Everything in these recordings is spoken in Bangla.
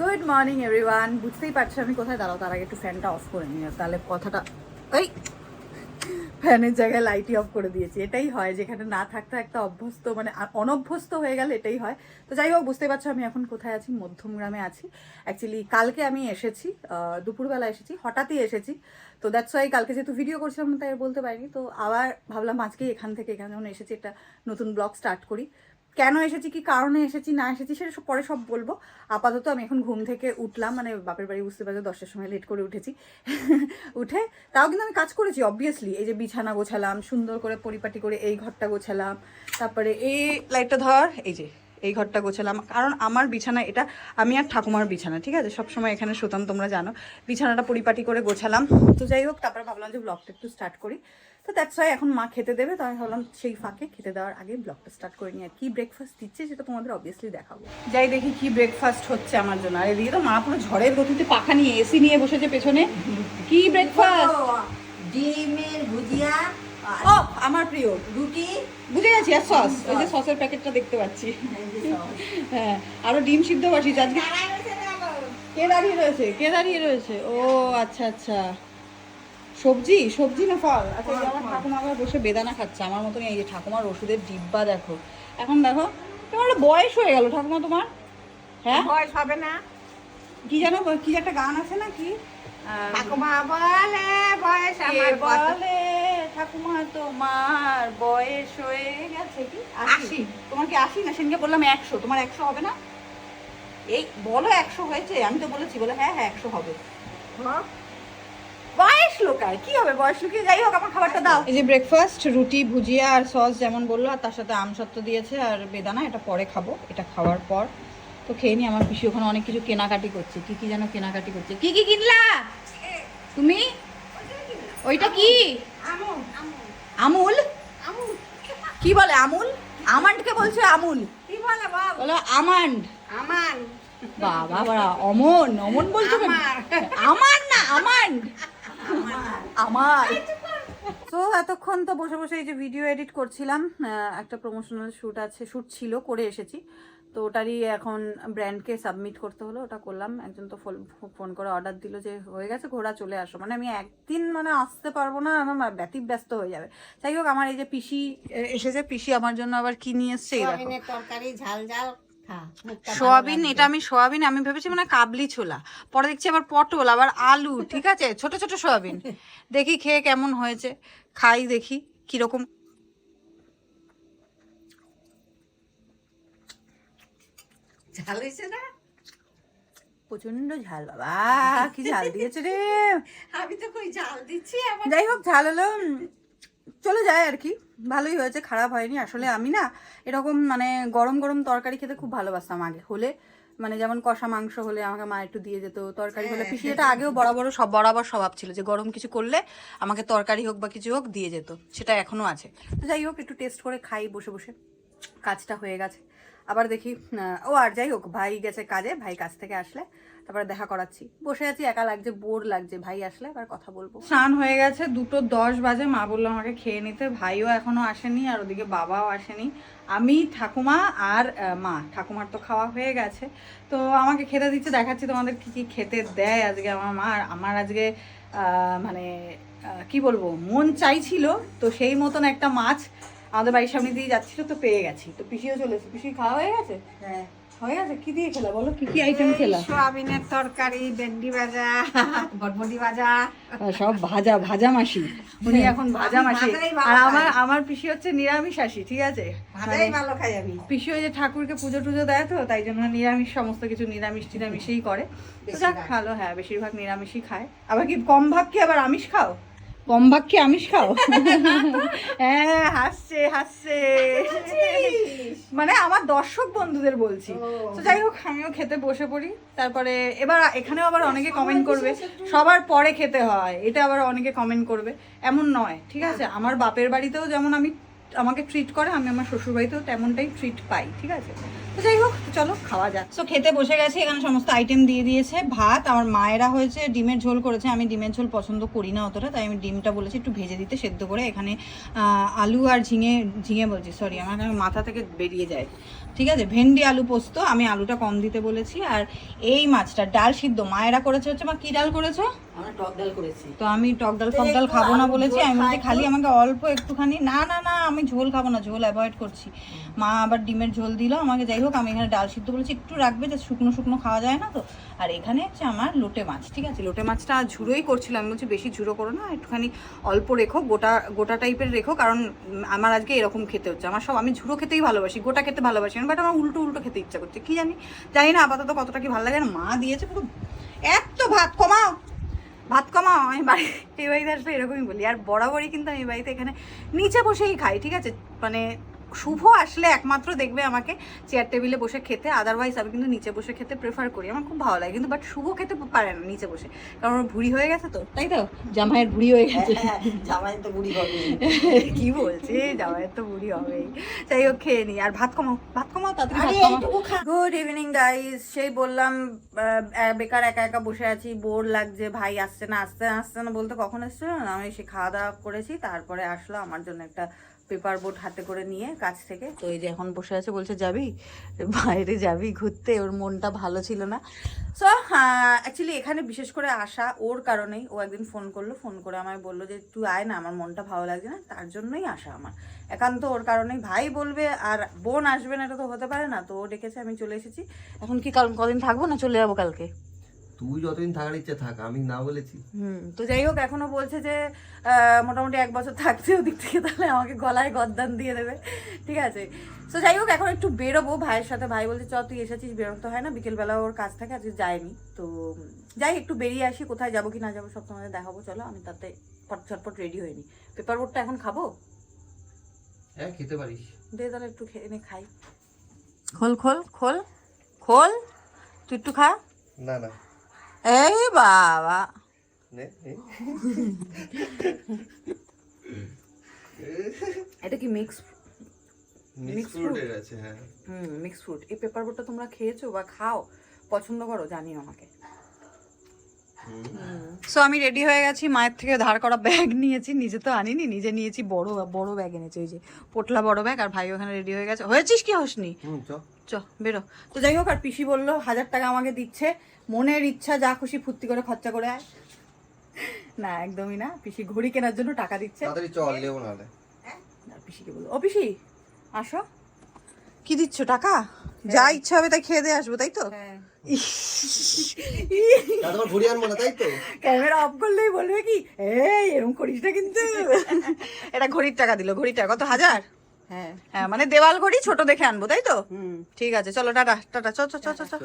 গুড মর্নিং এভরিওয়ান বুঝতেই পারছ আমি কোথায়? দাঁড়াও, তার আগে একটু ফ্যানটা অফ করে নিও। তাহলে কথাটা এই! ফ্যানের জায়গায় লাইটই অফ করে দিয়েছি। এটাই হয়, যেখানে না থাকতে একটা অভ্যস্ত মানে অনভ্যস্ত হয়ে গেলে এটাই হয়। তো যাই হোক বুঝতে পারছ আমি এখন কোথায় আছি? মধ্যমগ্রামে আছি। অ্যাকচুয়ালি কালকে আমি এসেছি দুপুরবেলা এসেছি, হঠাৎই এসেছি। তো দ্যাটস ওয়াই কালকে যেহেতু ভিডিও করছিলাম, তাই বলতে পারিনি। তো আবার ভাবলাম আজকে এখান থেকে এখানে যখন এসেছি, একটা নতুন ব্লগ স্টার্ট করি। কেন এসেছি, কি কারণে এসেছি, না এসেছি, সেটা পরে সব বলব। আপাতত আমি এখন ঘুম থেকে উঠলাম মানে বাপের বাড়ি বুঝতে পারছ দশটার সময় লেট করে উঠেছি। উঠে তাও কিন্তু আমি কাজ করেছি অবভিয়াসলি এই যে বিছানা গোছালাম, সুন্দর করে পরিপাটি করে এই ঘরটা গোছালাম, তারপরে এই লাইটটা ধর, এই যে এই ঘরটা গোছালাম। কারণ আমার বিছানা, এটা আমি আর ঠাকুমার বিছানা, ঠিক আছে? সবসময় এখানে শুতাম তোমরা জানো। বিছানাটা পরিপাটি করে গোছালাম। তো যাই হোক, তারপরে ভাবলাম যে ব্লগটা একটু স্টার্ট করি। তো দ্যাটস ওয়াই এখন মা খেতে দেবে তো আমি ভাবলাম সেই ফাঁকে খেতে দেওয়ার আগে ব্লগটা স্টার্ট করে নিই। আর কি ব্রেকফাস্ট দিচ্ছে সেটা তোমাদের অবভিয়াসলি দেখাবো। যাই দেখি কি ব্রেকফাস্ট হচ্ছে আমার জন্য। আর এদিকে তো মা পুরো ঝড়ের গতিতে পাখা নিয়ে এসি নিয়ে বসেছে পেছনে। কি ব্রেকফাস্ট ডিমের ভুজিয়া ও আমার প্রিয় রুটি। বুঝে গেছি আর সস ওই যে সসের প্যাকেটটা দেখতে পাচ্ছি। হ্যাঁ আরও ডিম সিদ্ধ বসিয়েছি আজকে কে দাঁড়িয়ে রয়েছে? কে দাঁড়িয়ে রয়েছে? ও আচ্ছা আচ্ছা। সবজি সবজি না ফল? আচ্ছা এই আমার ঠাকুমা আবার বসে বেদানা খাচ্ছে। আমার মতন এই যে ঠাকুমার ওষুধের ডিব্বা দেখো। এখন দেখো তোমার বয়স হয়ে গেল ঠাকুমা তোমার। হ্যাঁ? বয়স হবে না। কি জানো কি একটা গান আছে না কি? ঠাকুমা বলে বয়স আমার বলে ঠাকুমা তোমার বয়স হয়ে গেছে কি? আশি। তোমার কি আশি? না সেদিনকে বললাম একশো। তোমার একশো হবে না? এই বলো একশো হয়েছে। আমি তো বলেছি বলে হ্যাঁ হ্যাঁ একশো হবে। হোক। বয়স লোকায় কি হবে বয়স লোকে? যাই হোক আমার খাবারটা দাও। এই যে ব্রেকফাস্ট রুটি ভুজিয়া আর সস যেমন বলল আর তার সাথে আমসত্ত্ব দিয়েছে আর বেদানা এটা পরে খাব এটা খাওয়ার পর। তো খেয়ে নি আমার পিসি ওখানে অনেক কিছু কেনাকাটি করছে। কি কি যেন কেনাকাটি করছে। কি কি কিনলা? তুমি? ওইটা কি? আমুল। কি বলে আমুল? আমান্ডকে বলছে আমুল? কি বলে বলো আমান্ড। আমার বাবা বাবা অমন অমন বলছো। আমার না আমান্ড। আমার। তো এতক্ষণ তো বসে বসে এই যে ভিডিও এডিট করছিলাম একটা প্রমোশনাল শ্যুট আছে শ্যুট ছিল করে এসেছি। তো ওটারই এখন ব্র্যান্ডকে সাবমিট করতে হলো ওটা করলাম। একজন তো ফোন করে অর্ডার দিল যে হয়ে গেছে ঘোড়া চলে আসো। মানে আমি একদিন মানে আসতে পারব না আমার ব্যতিব ব্যস্ত হয়ে যাবে। যাই হোক আমার এই যে পিসি এসেছে পিসি আমার জন্য আবার কি নিয়ে এসছে তরকারি ঝাল ঝাল। সোয়াবিন এটা আমি সোয়াবিন আমি ভেবেছি মানে কাবলি ছোলা। পরে দেখছি আবার পটল আবার আলু ঠিক আছে? ছোট ছোট সোয়াবিন। দেখি খেয়ে কেমন হয়েছে। খাই দেখি কীরকম। ঝাল হয়েছে না? প্রচণ্ড ঝাল বাবা কি ঝাল দিয়েছে রে। আমি তো কই ঝাল দিচ্ছি যাই হোক ঝাল হলো চলে যায় আর কি। ভালোই হয়েছে খারাপ হয়নি। আসলে আমি না এরকম মানে গরম গরম তরকারি খেতে খুব ভালোবাসতাম আগে। হলে মানে যেমন কষা মাংস হলে আমাকে মা একটু দিয়ে যেত তরকারি হলে পিসি এটা আগেও বরাবর সব বরাবর স্বভাব ছিল যে গরম কিছু করলে আমাকে তরকারি হোক বা কিছু হোক দিয়ে যেত। সেটা এখনও আছে। তো যাই হোক একটু টেস্ট করে খাই বসে বসে। কাজটা হয়ে গেছে। আবার দেখি ও আর যাই হোক ভাই গেছে কাজে ভাই কাজ থেকে আসলে। তারপরে দেখা করাচ্ছি। বসে আছি একা লাগছে বোর লাগছে। ভাই আসলে আবার কথা বলব। স্নান হয়ে গেছে দুটো দশ বাজে মা বলল আমাকে খেয়ে নিতে। ভাইও এখনও আসেনি আর ওদিকে বাবাও আসেনি। আমি ঠাকুমা আর মা। ঠাকুমার তো খাওয়া হয়ে গেছে। তো আমাকে খেতে দিচ্ছে দেখাচ্ছি তোমাদের কি কি খেতে দেয় আজকে আমার মা। আর আমার আজকে মানে কি বলব মন চাইছিল। তো সেই মতন একটা মাছ আমাদের বাড়ির সামনে দিয়ে যাচ্ছিল তো পেয়ে গেছি। তো পিসিও চলেছে পিসি খাওয়া হয়ে গেছে? হ্যাঁ। হয়ে গেছে কি দিয়ে খেলা? বলো কি কি আইটেম খেলা? সোয়াবিনের তরকারি ভেন্ডি ভাজা বটবটি ভাজা। সব ভাজা ভাজা মাসি। উনি এখন ভাজা মাসি। আর আমার আমার পিসি হচ্ছে নিরামিষ আসি ঠিক আছে? ভাজাই ভালো খাই আমি। পিসি ওই যে ঠাকুরকে পুজো টুজো দেয় তো তাই জন্য নিরামিষ সমস্ত কিছু নিরামিষ টিরামিষই করে। যাক ভালো হ্যাঁ বেশিরভাগ নিরামিষই খায়। আবার কি কম ভাগ কি আবার আমিষ খাও? কম ভাগ কি আমিষ খাও? হ্যাঁ হাসছে হাসছে। মানে আমার দর্শক বন্ধুদের বলছি। তো যাই হোক আমিও খেতে বসে পড়ি। তারপরে এবার এখানেও আবার অনেকে কমেন্ট করবে। সবার পরে খেতে হয়। এটা আবার অনেকে কমেন্ট করবে। এমন নয় ঠিক আছে। আমার বাপের বাড়িতেও যেমন আমি আমাকে ট্রিট করে আমি আমার শ্বশুর বাড়িতেও তেমনটাই ট্রিট পাই ঠিক আছে? তো যাই হোক চলো খাওয়া যাক। তো খেতে বসে গেছি এখানে সমস্ত আইটেম দিয়ে দিয়েছে। ভাত আমার মায়েরা হয়েছে ডিমের ঝোল করেছে। আমি ডিমের ঝোল পছন্দ করি না অতটা তাই আমি ডিমটা বলেছি একটু ভেজে দিতে সেদ্ধ করে এখানে আলু আর ঝিঙে ঝিঙে বলছি সরি আমার মাথা থেকে বেরিয়ে যায়। ঠিক আছে? ভেন্ডি আলু পোস্ত আমি আলুটা কম দিতে বলেছি। আর এই মাছটা ডাল সিদ্ধ মায়েরা করেছে হচ্ছে মা কি ডাল করেছ? টক ডাল করেছি। তো আমি টক ডাল ফক ডাল খাব না বলেছি আমি বলছি খালি আমাকে অল্প একটুখানি না না না আমি ঝোল খাব না ঝোল অ্যাভয়েড করছি। মা আবার ডিমের ঝোল দিল আমাকে যাই হোক, আমি এখানে ডাল সিদ্ধ বলেছি, একটু রাখবে যে শুকনো শুকনো খাওয়া যায় না তো। আর এখানে হচ্ছে আমার লোটে মাছ, ঠিক আছে? লোটে মাছটা ঝুড়োই করছিলাম, আমি বলছি বেশি ঝুড়ো করো না, একটুখানি অল্প রেখো, গোটা গোটা টাইপের রেখো, কারণ আমার আজকে এরকম খেতে হচ্ছে। আমার সব, আমি ঝুড়ো খেতেই ভালোবাসি, গোটা খেতে ভালোবাসি না বাট আমার উল্টো উল্টো খেতে ইচ্ছা করছে। কি জানি জানি না, আপাতত কতটা কি ভালো লাগে আর মা দিয়েছে পুরো, এত ভাত, কমাও! ভাত কমাও, আমি বাড়ি, এই বাড়িতে আসলে এরকমই বলি। আর বরাবরই কিন্তু আমি এই বাড়িতে এখানে নিচে বসেই খাই, ঠিক আছে? মানে শুভ আসলে একমাত্র দেখবে আমাকে চেয়ার টেবিলে বসে খেতে আদারওয়াইজ আমি কিন্তু নিচে বসে খেতে প্রেফার করি। আমার খুব ভালো লাগে কিন্তু বাট শুভ খেতে পারে না নিচে বসে। কারণ ওর ভুড়ি হয়ে গেছে তো তাই তো? জামাইয়ের ভুড়ি হয়ে গেছে। হ্যাঁ, জামাই তো বুড়ি হবে কি বলছে? জামাইয়ের তো বুড়ি হবেই। যাই হোক খেয়ে নি। আর ভাত কমাও ভাত কমাও তাড়াতাড়ি গুড ইভিনিং গাইস সেই বললাম বেকার একা একা বসে আছি বোর লাগছে ভাই আসছে না আসছে না আসছে না বলতে কখন এসছে না? আমি সে খাওয়া দাওয়া করেছি তারপরে আসলো আমার জন্য একটা পেপার বোট হাতে করে নিয়ে কাছ থেকে। তো এই যে এখন বসে আছে, বলছে, যাবি? বাইরে যাবি ঘুরতে? ওর মনটা ভালো ছিল না। সো অ্যাকচুয়ালি এখানে বিশেষ করে আসা ওর কারণেই ও একদিন ফোন করল। ফোন করে আমায় বলল যে, তুই আয় না, আমার মনটা ভালো লাগছে না, তার জন্যই আসা আমার। একান্ত ওর কারণেই ভাই বলবে, আর বোন আসবে না, এটা তো হতে পারে না। তো ও ডেকেছে, আমি চলে এসেছি। এখন কি কারণ কদিন থাকব না চলে যাব কালকে? তুই যতদিন থাকার ইচ্ছে থাক আমি না বলেছি। হুম তো যাই হোক এখনও বলছে যে মোটামুটি এক বছর থাকছে ওদিক থেকে তাহলে আমাকে গলায় গদ্দান দিয়ে দেবে। ঠিক আছে? তো যাই হোক এখন একটু বেরোবো ভাইয়ের সাথে। ভাই বলছে চ তুই এসেছিস বেরোতে হয় না বিকেলবেলা ওর কাজ থাকে আজকে যায়নি। তো যাই একটু বেরিয়ে আসি কোথায় যাব কি না যাব সব তোমাদের দেখাবো। চলো আমি তাতে পট চটপট রেডি হয়নি পেপার বোর্ডটা এখন খাব? হ্যাঁ খেতে পারিস। দে তাহলে একটু খেয়ে নে খাই। খোল খোল খোল খোল। তুই একটু খা। না না। এই বাবা নে এই। এটা কি মিক্স মিক্স ফ্রুটের আছে হ্যাঁ। হুম মিক্স ফ্রুট এই পেপার বোটটা তোমরা খেয়েছো বা খাও? পছন্দ করো জানিও আমাকে। সো আমি রেডি হয়ে গেছি। মায়ের থেকে ধার করা ব্যাগ নিয়েছি। নিজে তো আনিনি নিজে নিয়েছি বড় বড় ব্যাগ এনেছি। ওই যে পোটলা বড় ব্যাগ আর ভাই ওখানে রেডি হয়ে গেছে। হয়েছিস কি হসনি? হুম চ বেরো। তো যাই হোক আর পিসি বলল হাজার টাকা আমাকে দিচ্ছে। মনের ইচ্ছা যা খুশি ফুর্তি করে খরচা করে আয়। না একদমই না। পিসি ঘড়ি কেনার জন্য টাকা দিচ্ছে। তাড়াতাড়ি চল লেবো নাহলে আর পিসিকে বলব ও পিসি আসো। কি দিচ্ছ টাকা? যা ইচ্ছা হবে তাই খেয়ে দিয়ে আসব তাই তো? ইস, তা তোমার ঘুরি আনব না তাই তো? ক্যামেরা অফ করলেই বলবে কি এই এরকম করিস না কিন্তু। এটা ঘড়ির টাকা দিল ঘড়ির টাকা। কত হাজার? হ্যাঁ হ্যাঁ মানে দেওয়াল ঘড়ি ছোট দেখে আনব তাই তো হুম ঠিক আছে চলো টাটা টাটা চ চ চ চ চ চ।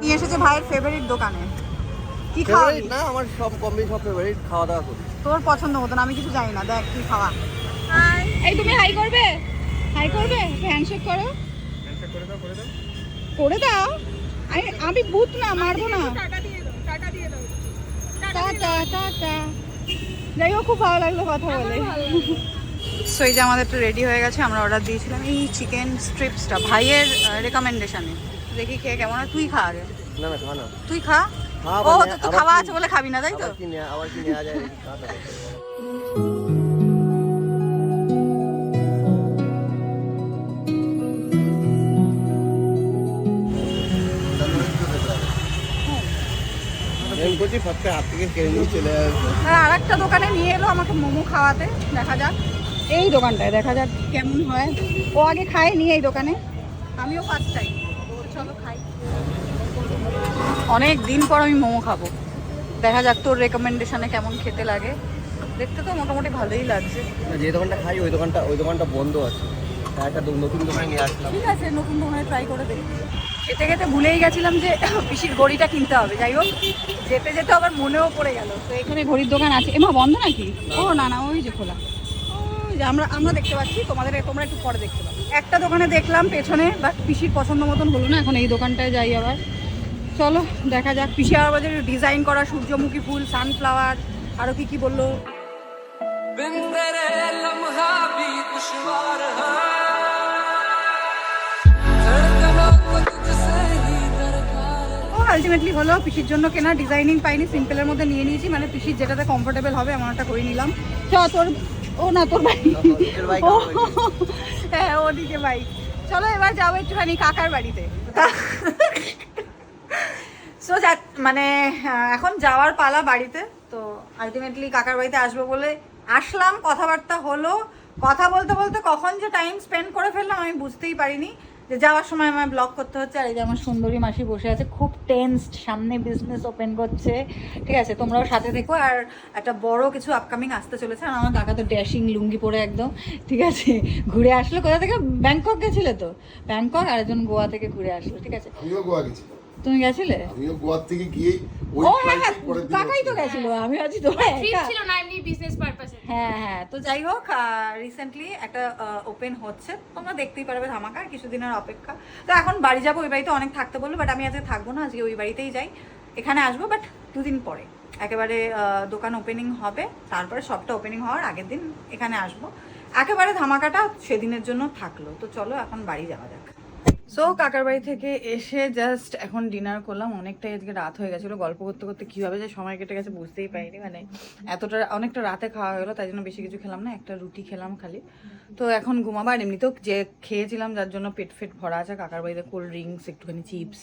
নিয়ে এসেছে ভাইয়ের ফেভারিট দোকানে কি খাওয়া না আমার সব কম সব ফেভারিট খাওয়া দাওয়া করি। তোর পছন্দ মতন আমি কিছু জানি না দেখ কি খাওয়া। এই তুমি হাই করবে? হাই করবে? হ্যান্ডশেক করো। করে দাও আমি আমি ভূত না মারবো না। টাটা টাটা যাই হোক খুব ভালো লাগল কথা বলে। সো এই যে আমাদের তো রেডি হয়ে গেছে আমরা অর্ডার দিয়েছিলাম এই চিকেন স্ট্রিপসটা ভাইয়ের রেকমেন্ডেশনে দেখি খেয়ে কেমন হয়। তুই খা আগে। না না। তুই খা। ও তো তো খাওয়া আছে বলে খাবি না তাই তো? আবার কি নেওয়া যায় আর একটা দোকানে নিয়ে এলো আমাকে মোমো খাওয়াতে দেখা যাক। এই দোকানটায় দেখা যাক কেমন হয়। ও আগে খায় এই দোকানে। আমিও ফার্স্ট টাইম অনেক দিন পর আমি মোমো খাব। দেখা যাক তোর রেকমেন্ডেশনে কেমন খেতে লাগে। দেখতে তো মোটামুটি ভালোই লাগছে। যে দোকানটা খাই ওই দোকানটা ওই দোকানটা বন্ধ আছে। একটা নতুন দোকানে নিয়ে আসলাম। ঠিক আছে নতুন দোকানে ট্রাই করে দেখি। খেতে খেতে ভুলেই গেছিলাম যে পিসির ঘড়িটা কিনতে হবে। যাই হোক যেতে যেতে আবার মনেও পড়ে গেল। তো এখানে ঘড়ির দোকান আছে। এমা বন্ধ নাকি? ও না না ওই যে খোলা। যে আমরা আমরা দেখতে পাচ্ছি। তোমাদের তোমরা একটু পরে দেখতে পাবে। একটা দোকানে দেখলাম পেছনে বাট পিসির পছন্দ মতন হলো না। এখন এই দোকানটায় যাই আবার। চলো দেখা যাক। পিশিয়ার বাজারে ডিজাইন করা সূর্যমুখী ফুল সানফ্লাওয়ার আরও কি কি বলল? আলটিমেটলি হলো পিসির জন্য কেনা ডিজাইনিং পাইনি সিম্পলের মধ্যে নিয়ে নিয়েছি মানে পিসির যেটাতে কমফোর্টেবল হবে এমন একটা করে নিলাম। চ তোর ও না তোর বাড়ি হ্যাঁ ওদিকে বাইক চলো এবার যাব একটুখানি কাকার বাড়িতে। সো মানে এখন যাওয়ার পালা বাড়িতে, তো আলটিমেটলি কাকার বাড়িতে আসব বলে আসলাম। কথাবার্তা হলো, কথা বলতে বলতে কখন যে টাইম স্পেন্ড করে ফেললাম আমি বুঝতেই পারিনি। যে যাওয়ার সময় আমার ব্লগ করতে হচ্ছে, আর এই যে আমার সুন্দরী মাসি বসে আছে, খুব টেন্সড সামনে বিজনেস ওপেন করছে। ঠিক আছে, তোমরাও সাথে দেখো আর একটা বড় কিছু আপকামিং আসতে চলেছে, আর আমার কাকা তো ড্যাশিং লুঙ্গি পরে একদম, ঠিক আছে, ঘুরে আসলো। কোথা থেকে? ব্যাংকক গেছিলে তো? ব্যাংকক আর একজন গোয়া থেকে ঘুরে আসলো, ঠিক আছে। গোয়া গেছিলাম। তুমি গেছিলে? আমিও গোয়া থেকে গিয়ে ওই হ্যাঁ হ্যাঁ কাকাই তো গেছিল আমি আছি তোমরা ট্রিপ ছিল না এমনি বিজনেস পারপাসে হ্যাঁ হ্যাঁ তো যাই হোক রিসেন্টলি একটা ওপেন হচ্ছে। তোমরা দেখতেই পারবে ধামাকা আর কিছুদিনের অপেক্ষা। তো এখন বাড়ি যাব ওই বাড়িতে অনেক থাকতে বলল বাট আমি আজকে থাকব না আজকে ওই বাড়িতেই যাই। এখানে আসব বাট দুদিন পরে। একেবারে দোকান ওপেনিং হবে তারপরে সবটা ওপেনিং হওয়ার আগের দিন এখানে আসব। একেবারে ধামাকাটা সেদিনের জন্য থাকল। তো চলো এখন বাড়ি যাওয়া যাক। সো কাকার বাড়ি থেকে এসে জাস্ট এখন ডিনার করলাম। অনেকটাই আজকে রাত হয়ে গেছিল। গল্প করতে করতে কীভাবে যে সময় কেটে গেছে বুঝতেই পারিনি। মানে এতটা অনেকটা রাতে খাওয়া গেলো, তাই জন্য বেশি কিছু খেলাম না, একটা রুটি খেলাম খালি। তো এখন ঘুমাবো আর এমনিতেও যে খেয়েছিলাম, যার জন্য পেট ফেট ভরা আছে, কাকার বাড়িতে কোল্ড ড্রিঙ্কস একটুখানি চিপস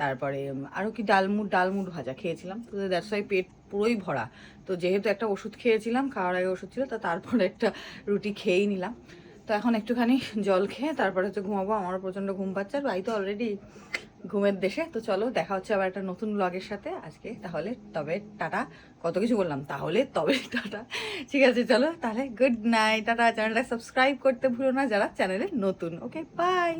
তারপরে আরও কি ডালমুট ডালমুট ভাজা খেয়েছিলাম। তো দ্যাটস ওয়াই পেট পুরোই ভরা। তো যেহেতু একটা ওষুধ খেয়েছিলাম, খাওয়ার আগে ওষুধ ছিল, তো তারপরে একটা রুটি খেয়েই নিলাম। তো এখন একটুখানি জল খেয়ে তারপরে হচ্ছে ঘুমাবো। আমারও প্রচণ্ড ঘুম পাচ্ছে আর ভাই তো অলরেডি ঘুমের দেশে। তো চলো, দেখা হচ্ছে আবার একটা নতুন ব্লগের সাথে। আজকে তাহলে তবে টাটা। কত কিছু বললাম, তাহলে তবে টাটা। ঠিক আছে, চলো, তাহলে গুড নাইট টাটা। চ্যানেলটা সাবস্ক্রাইব করতে ভুলো না, যারা চ্যানেলে নতুন। Okay bye